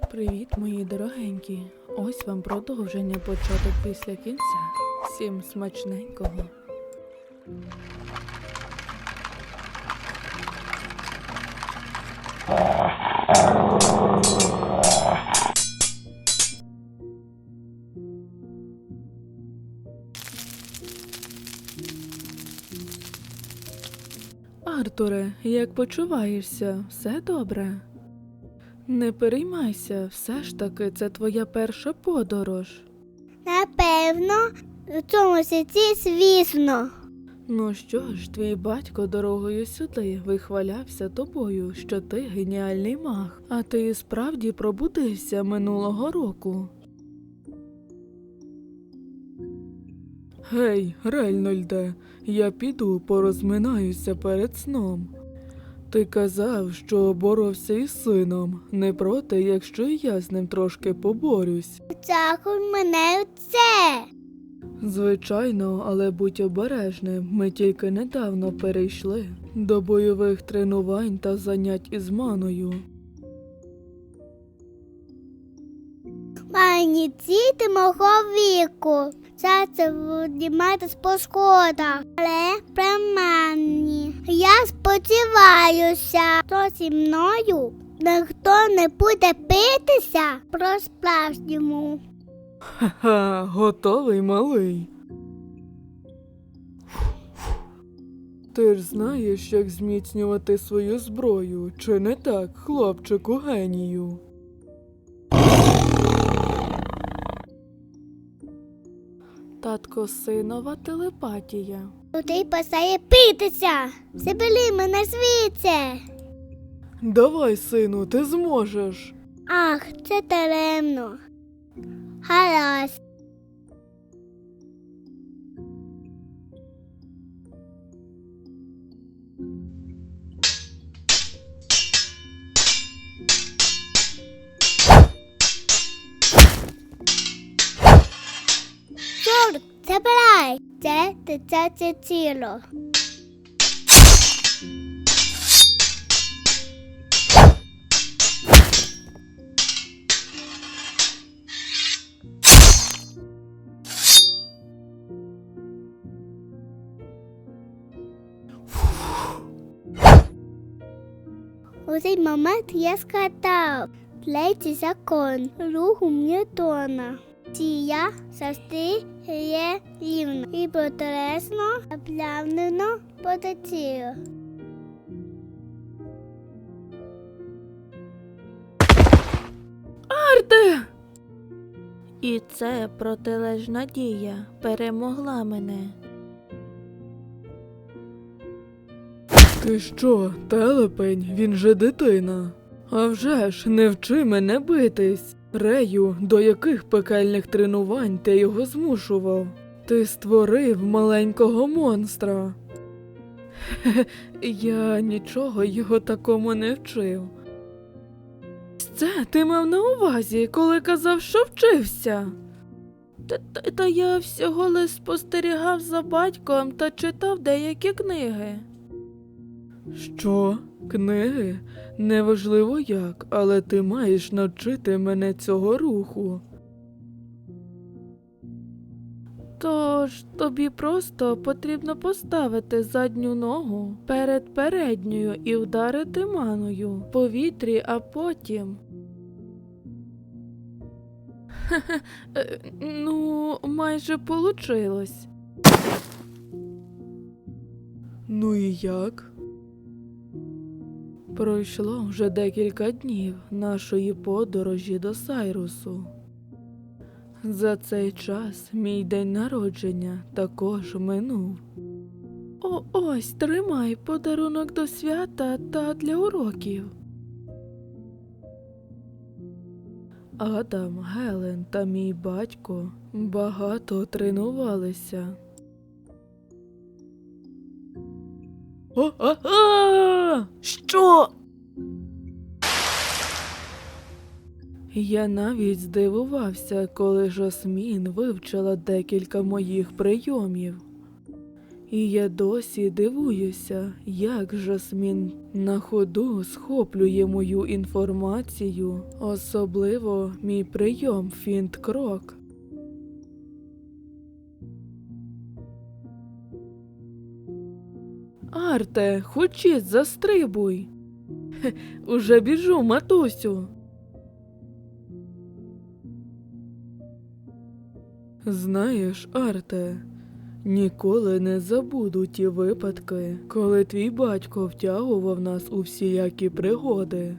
Привіт, мої дорогенькі. Ось вам продовження початок після кінця. Всім смачненького. Артуре, як почуваєшся? Все добре? Не переймайся, все ж таки це твоя перша подорож. Напевно, в цьому світі, звісно. Ну що ж, твій батько дорогою сюди вихвалявся тобою, що ти геніальний маг, а ти і справді пробудився минулого року. Гей, Рейнольде, я піду порозминаюся перед сном. Ти казав, що боровся із сином, не проти, якщо я з ним трошки поборюсь. Дякуй мене це. Звичайно, але будь обережним. Ми тільки недавно перейшли до бойових тренувань та занять із маною. Мані діти мого віку. Це підніматись по сходах, але приманні. Я сподіваюся, що зі мною ніхто не буде битися про справжньому. Ха-ха, готовий малий. Ти ж знаєш, як зміцнювати свою зброю, чи не так, хлопчику генію? Татко синова телепатія. Туди пасає питися. Забери мене звідси. Давай, сину, ти зможеш. Ах, це даремно. Гаразд. Дитяче тіло. У цей момент я сказав, третій закон руху Ньютона. Дія завжди є рівно і протилежно оплавлено потечію. Арте! І це протилежна дія перемогла мене. Ти що, телепень, він же дитина. А вже ж не вчи мене битись. Рею, до яких пекельних тренувань ти його змушував? Ти створив маленького монстра. Я нічого його такому не вчив. Це ти мав на увазі, коли казав, що вчився. Та, та, та я всього лиш спостерігав за батьком та читав деякі книги. Що? Книги? Неважливо як, але ти маєш навчити мене цього руху. Тож тобі просто потрібно поставити задню ногу перед передньою і вдарити маною в повітрі, а потім. Ну, майже получилось. Ну і як? Пройшло вже декілька днів нашої подорожі до Сайрусу. За цей час мій день народження також минув. О, ось тримай подарунок до свята та для уроків. Адам, Гелен та мій батько багато тренувалися. О! Що? Я навіть здивувався, коли Жасмін вивчила декілька моїх прийомів. І я досі дивуюся, як Жасмін на ходу схоплює мою інформацію, особливо мій прийом фінт крок. Арте, хочіть, застрибуй. Уже біжу, матусю. Знаєш, Арте, ніколи не забуду ті випадки, коли твій батько втягував нас у всіякі пригоди.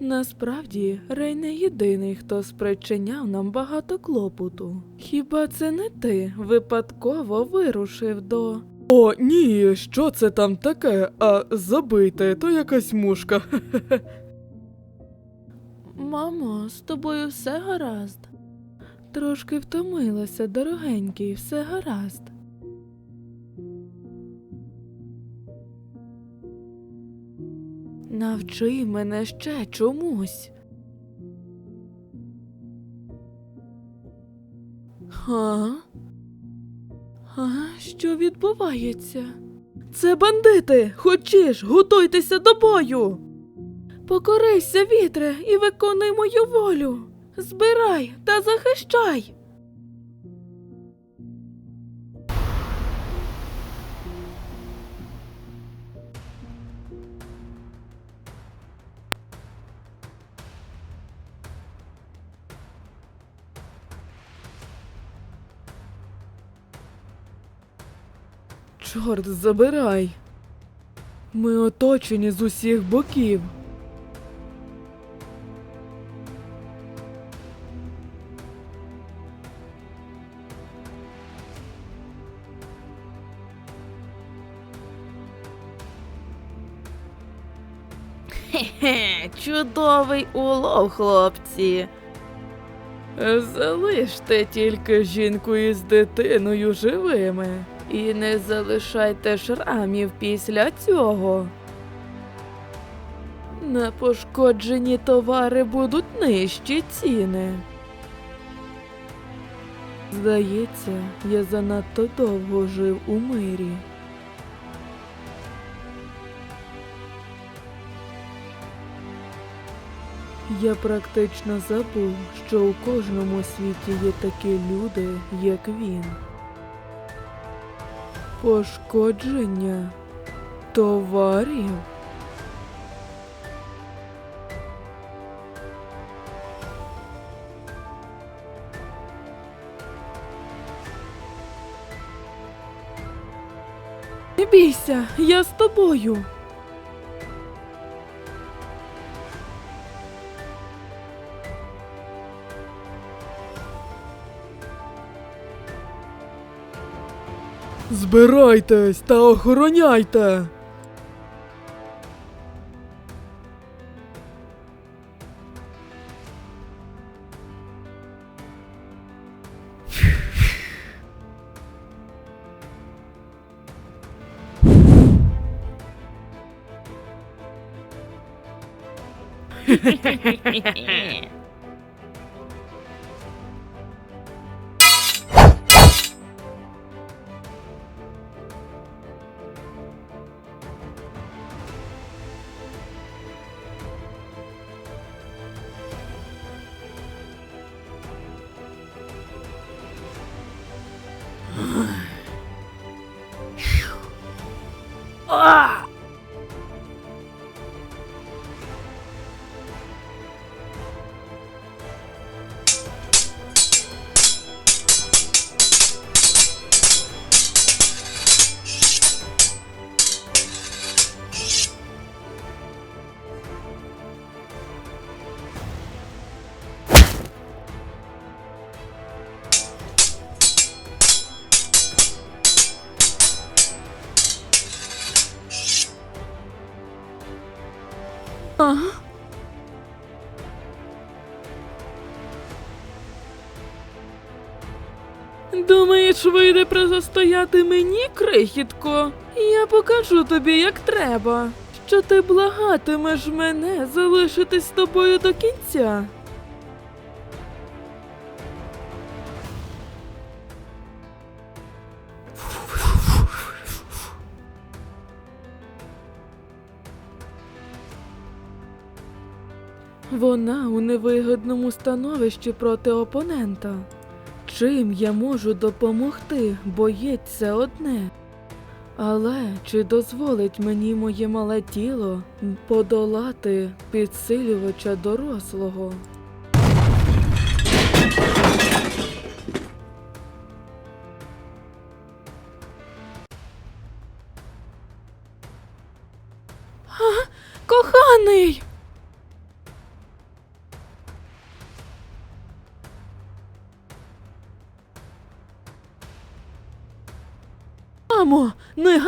Насправді, Рей не єдиний, хто спричиняв нам багато клопоту. Хіба це не ти випадково вирушив до. О, ні, що це там таке? А забийте, то якась мушка. Мамо, з тобою все гаразд. Трошки втомилася, дорогенький, все гаразд. Навчи мене ще чомусь. Га? А що відбувається? Це бандити! Хочеш, готуйтеся до бою! Покорися, вітре, і виконуй мою волю. Збирай та захищай. Чорт, забирай. Ми оточені з усіх боків. Хе, чудовий улов, хлопці. Залиште тільки жінку із дитиною живими. І не залишайте шрамів після цього. На пошкоджені товари будуть нижчі ціни. Здається, я занадто довго жив у мирі. Я практично забув, що у кожному світі є такі люди, як він. Пошкодження товарів. Не бійся, я з тобою. Збирайтесь та охороняйте. Ага. Думаєш, вийде протистояти мені, крихітко? Я покажу тобі, як треба. Що ти благатимеш мене залишитись з тобою до кінця. Вона у невигідному становищі проти опонента. Чим я можу допомогти, боєць одне. Але чи дозволить мені моє мале тіло подолати підсилювача дорослого?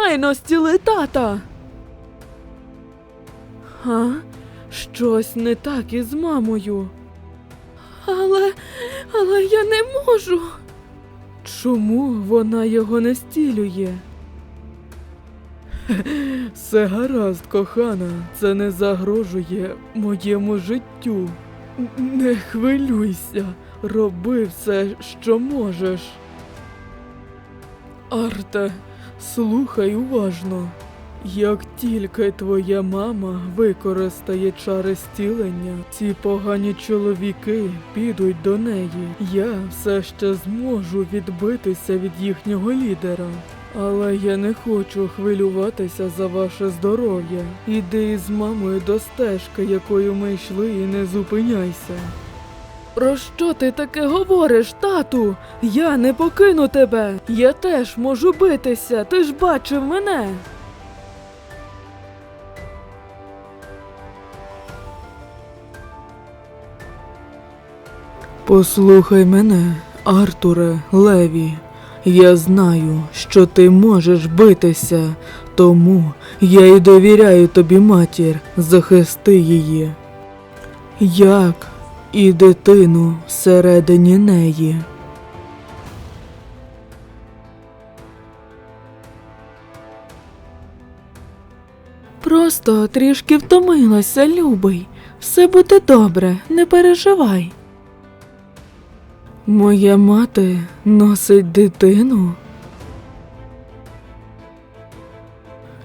Негайно стіли. А? Щось не так із мамою. Але, але я не можу. Чому вона його не стілює? Все гаразд, кохана, це не загрожує моєму життю. Не хвилюйся, роби все, що можеш. Арте, слухай уважно. Як тільки твоя мама використає чари стілення, ці погані чоловіки підуть до неї. Я все ще зможу відбитися від їхнього лідера. Але я не хочу хвилюватися за ваше здоров'я. Іди із мамою до стежки, якою ми йшли, і не зупиняйся. Про що ти таке говориш, тату? Я не покину тебе. Я теж можу битися. Ти ж бачив мене. Послухай мене, Артуре Леві. Я знаю, що ти можеш битися, тому я й довіряю тобі матір, захисти її. Як і дитину всередині неї. Просто трішки втомилася, любий. Все буде добре, не переживай. Моя мати носить дитину.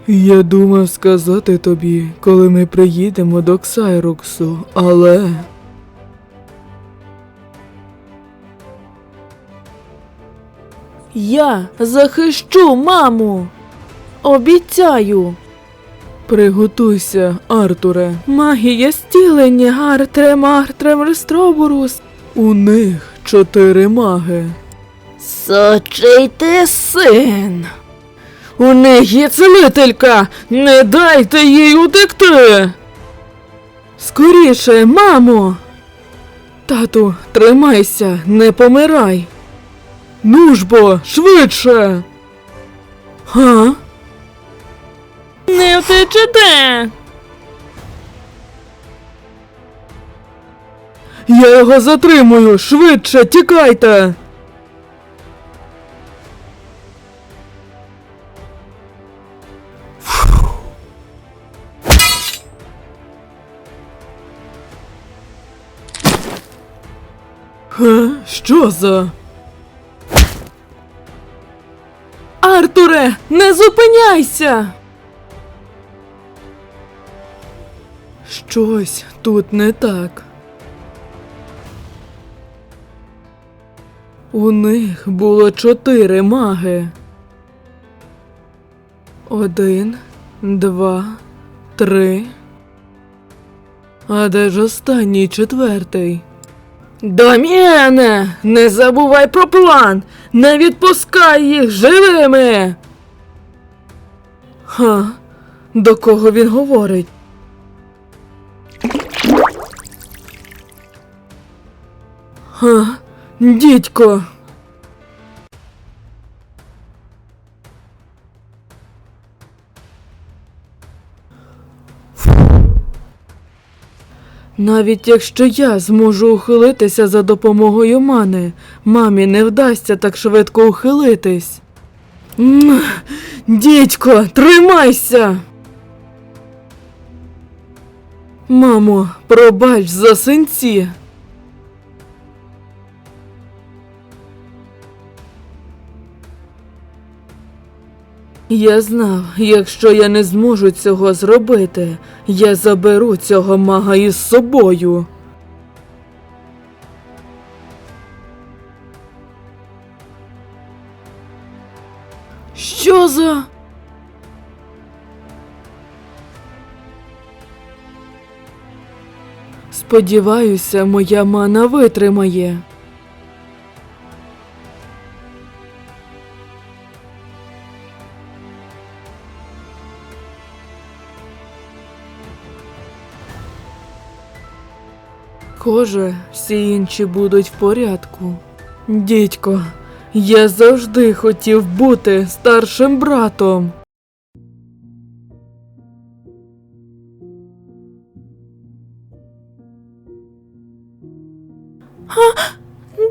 Я думав сказати тобі, коли ми приїдемо до Ксайроксу, але. Я захищу маму. Обіцяю. Приготуйся, Артуре. Магія стілення, Артрем, Артрем, Рестробурус. У них чотири маги. Сочий ти син. У них є целителька! Не дайте їй утекти! Скоріше, мамо! Тату, тримайся, не помирай. Ну бо, швидше. Га? Не втечете. Я його затримую! Швидше, тікайте! Га? Що за? Не зупиняйся! Щось тут не так. У них було чотири маги. Один, два, три. А де ж останній четвертий? Дам'яне, не забувай про план! Не відпускай їх живими. Ха, до кого він говорить? Ха, дідько. Навіть якщо я зможу ухилитися за допомогою мани, мамі не вдасться так швидко ухилитись. Дідько, тримайся. Мамо, пробач за синці. Я знав, якщо я не зможу цього зробити, я заберу цього мага із собою. Що за. Сподіваюся, моя мана витримає. Схоже, всі інші будуть в порядку. Дідько, я завжди хотів бути старшим братом.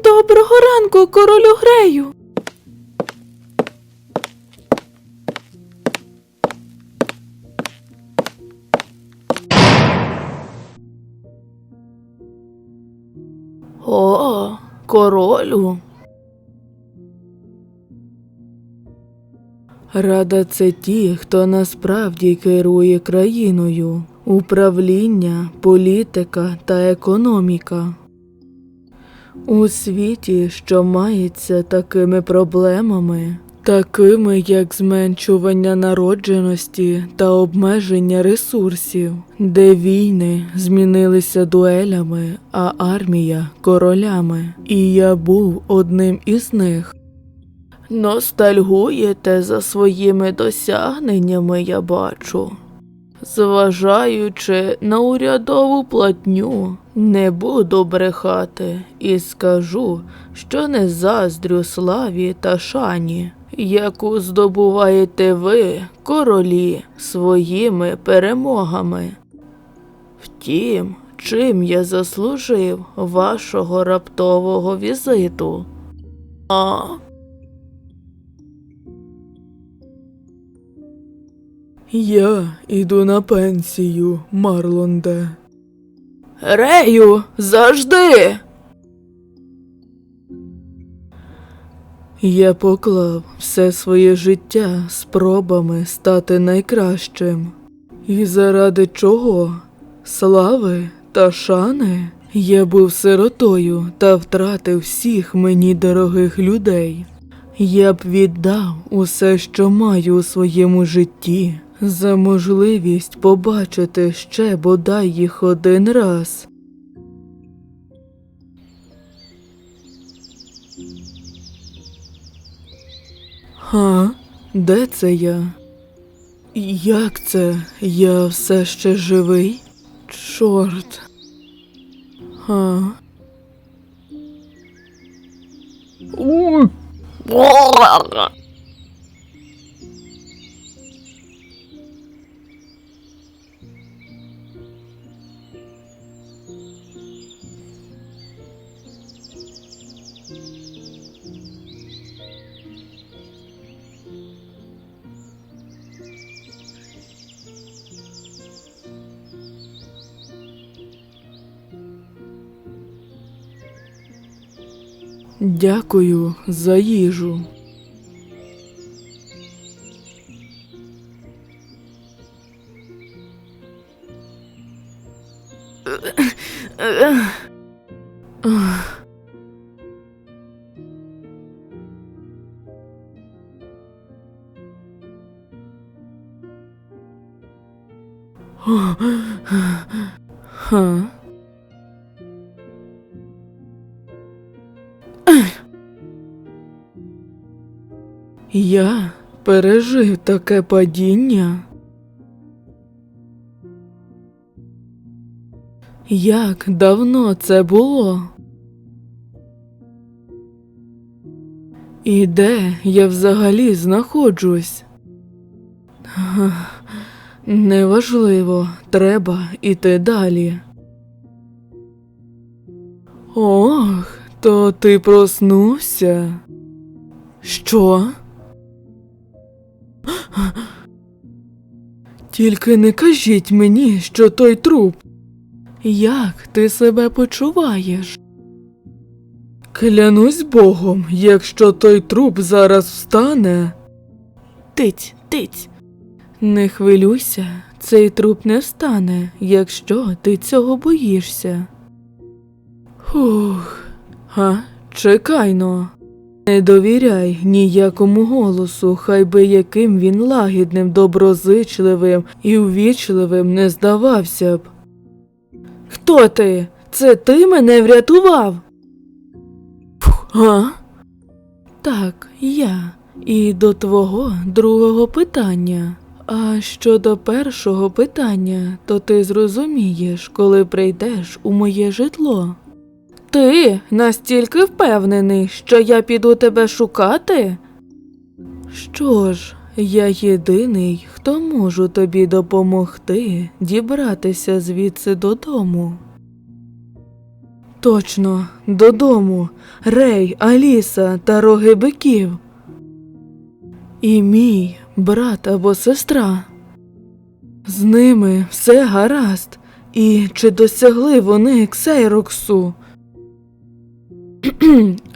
Доброго ранку, королю Грею. О, королю. Рада це ті, хто насправді керує країною, управління, політика та економіка. У світі, що мається такими проблемами, такими як зменшування народженості та обмеження ресурсів, де війни змінилися дуелями, а армія королями, і я був одним із них. Ностальгуєте за своїми досягненнями, я бачу. Зважаючи на урядову платню, не буду брехати і скажу, що не заздрю славі та шані, яку здобуваєте ви, королі, своїми перемогами. Втім, чим я заслужив вашого раптового візиту? А. Я іду на пенсію, Марлонде. Рею, завжди. Я поклав все своє життя спробами стати найкращим. І заради чого? Слави та шани? Я був сиротою та втратив всіх мені дорогих людей. Я б віддав усе, що маю у своєму житті, за можливість побачити ще бодай їх один раз. Га? Де це я? Як це? Я все ще живий? Чорт. Га? Дякую за їжу. Ха? Я пережив таке падіння. Як давно це було? І де я взагалі знаходжусь? Неважливо, треба іти далі. Ох, то ти проснувся? Що? Тільки не кажіть мені, що той труп. Як ти себе почуваєш? Клянусь Богом, якщо той труп зараз встане. Тить, птиць. Не хвилюйся, цей труп не встане, якщо ти цього боїшся. Хух, а, чекай но. Не довіряй ніякому голосу, хай би яким він лагідним, доброзичливим і увічливим не здавався б. Хто ти? Це ти мене врятував? А? Так, я. І до твого другого питання. А щодо першого питання, то ти зрозумієш, коли прийдеш у моє житло. Ти настільки впевнений, що я піду тебе шукати? Що ж, я єдиний, хто можу тобі допомогти дібратися звідси додому. Точно, додому, Рей, Аліса та роги биків. І мій брат або сестра. З ними все гаразд. І чи досягли вони Ксейроксу?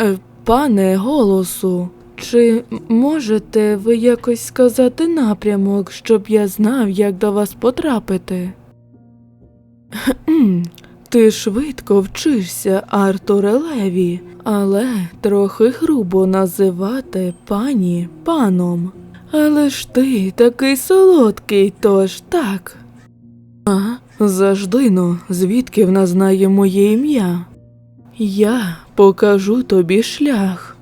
Е, Пане голосу, чи можете ви якось сказати напрямок, щоб я знав, як до вас потрапити? Ти швидко вчишся, Артуре Леві, але трохи грубо називати пані паном. Але ж ти такий солодкий, тож так. А, завжди но, звідки вона знає моє ім'я? Я покажу тобі шлях.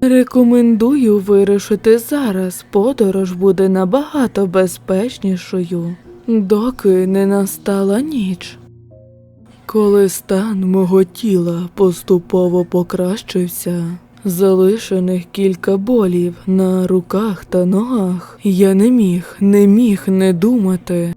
Рекомендую вирушити зараз. Подорож буде набагато безпечнішою, доки не настала ніч. Коли стан мого тіла поступово покращився, залишених кілька болів на руках та ногах, я не міг, не міг не думати,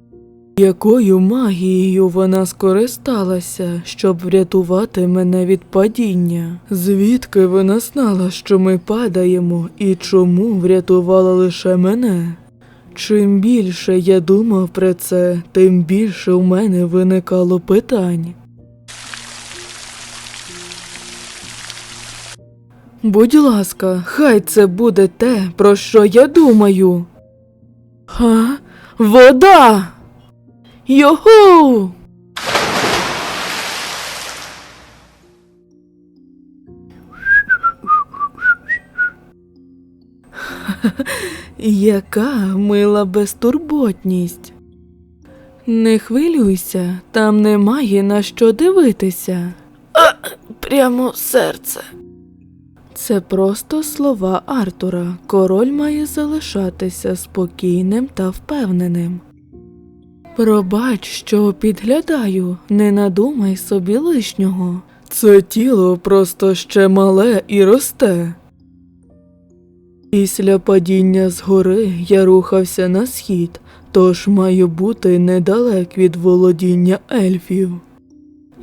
якою магією вона скористалася, щоб врятувати мене від падіння? Звідки вона знала, що ми падаємо, і чому врятувала лише мене? Чим більше я думав про це, тим більше у мене виникало питань. Будь ласка, хай це буде те, про що я думаю. Га? Вода! Йоху! Яка мила безтурботність. Не хвилюйся, там немає на що дивитися. А, прямо серце. Це просто слова Артура. Король має залишатися спокійним та впевненим. Пробач, що підглядаю, не надумай собі лишнього. Це тіло просто ще мале і росте. Після падіння з гори я рухався на схід, тож маю бути недалек від володіння ельфів.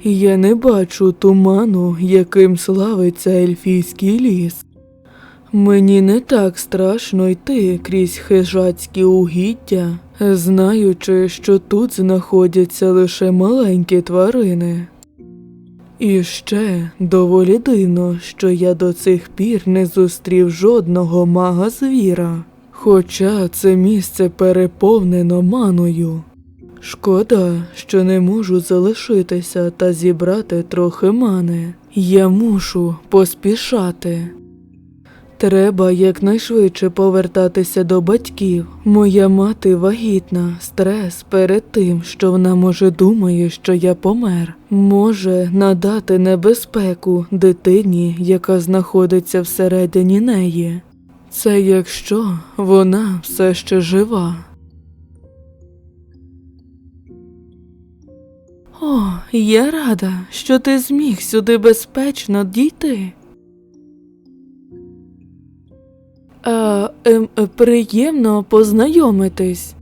Я не бачу туману, яким славиться ельфійський ліс. Мені не так страшно йти крізь хижацькі угіддя, знаючи, що тут знаходяться лише маленькі тварини. І ще доволі дивно, що я до цих пір не зустрів жодного мага звіра, хоча це місце переповнено маною. Шкода, що не можу залишитися та зібрати трохи мани. Я мушу поспішати. Треба якнайшвидше повертатися до батьків. Моя мати вагітна, стрес перед тим, що вона може думає, що я помер, може надати небезпеку дитині, яка знаходиться всередині неї. Це якщо вона все ще жива. О, я рада, що ти зміг сюди безпечно дійти. А, ем, приємно познайомитись.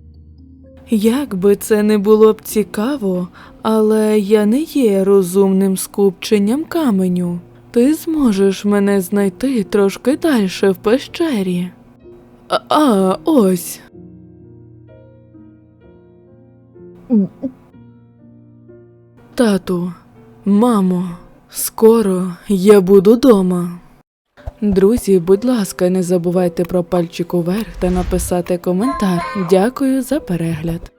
Як би це не було б цікаво, але я не є розумним скупченням каменю. Ти зможеш мене знайти трошки далі в пещері. А, а ось. Тату, мамо, скоро я буду дома. Друзі, будь ласка, не забувайте про пальчик уверх та написати коментар. Дякую за перегляд.